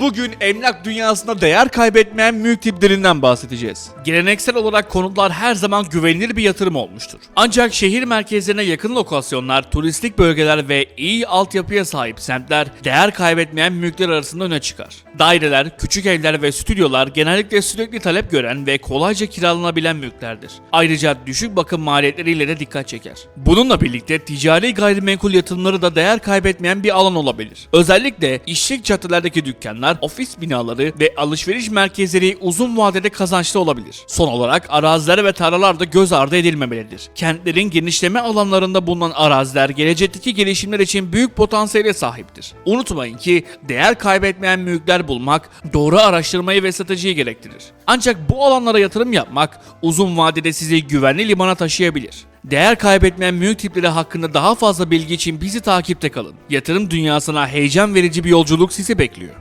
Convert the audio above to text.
Bugün emlak dünyasında değer kaybetmeyen mülk tiplerinden bahsedeceğiz. Geleneksel olarak konutlar her zaman güvenilir bir yatırım olmuştur. Ancak şehir merkezlerine yakın lokasyonlar, turistik bölgeler ve iyi altyapıya sahip semtler değer kaybetmeyen mülkler arasında öne çıkar. Daireler, küçük evler ve stüdyolar genellikle sürekli talep gören ve kolayca kiralanabilen mülklerdir. Ayrıca düşük bakım maliyetleriyle de dikkat çeker. Bununla birlikte ticari gayrimenkul yatırımları da değer kaybetmeyen bir alan olabilir. Özellikle işlek çatılardaki dükkanlar, ofis binaları ve alışveriş merkezleri uzun vadede kazançlı olabilir. Son olarak araziler ve tarlalar da göz ardı edilmemelidir. Kentlerin genişleme alanlarında bulunan araziler gelecekteki gelişimler için büyük potansiyele sahiptir. Unutmayın ki değer kaybetmeyen mülkler bulmak doğru araştırmayı ve stratejiyi gerektirir. Ancak bu alanlara yatırım yapmak uzun vadede sizi güvenli limana taşıyabilir. Değer kaybetmeyen mülk tipleri hakkında daha fazla bilgi için bizi takipte kalın. Yatırım dünyasına heyecan verici bir yolculuk sizi bekliyor.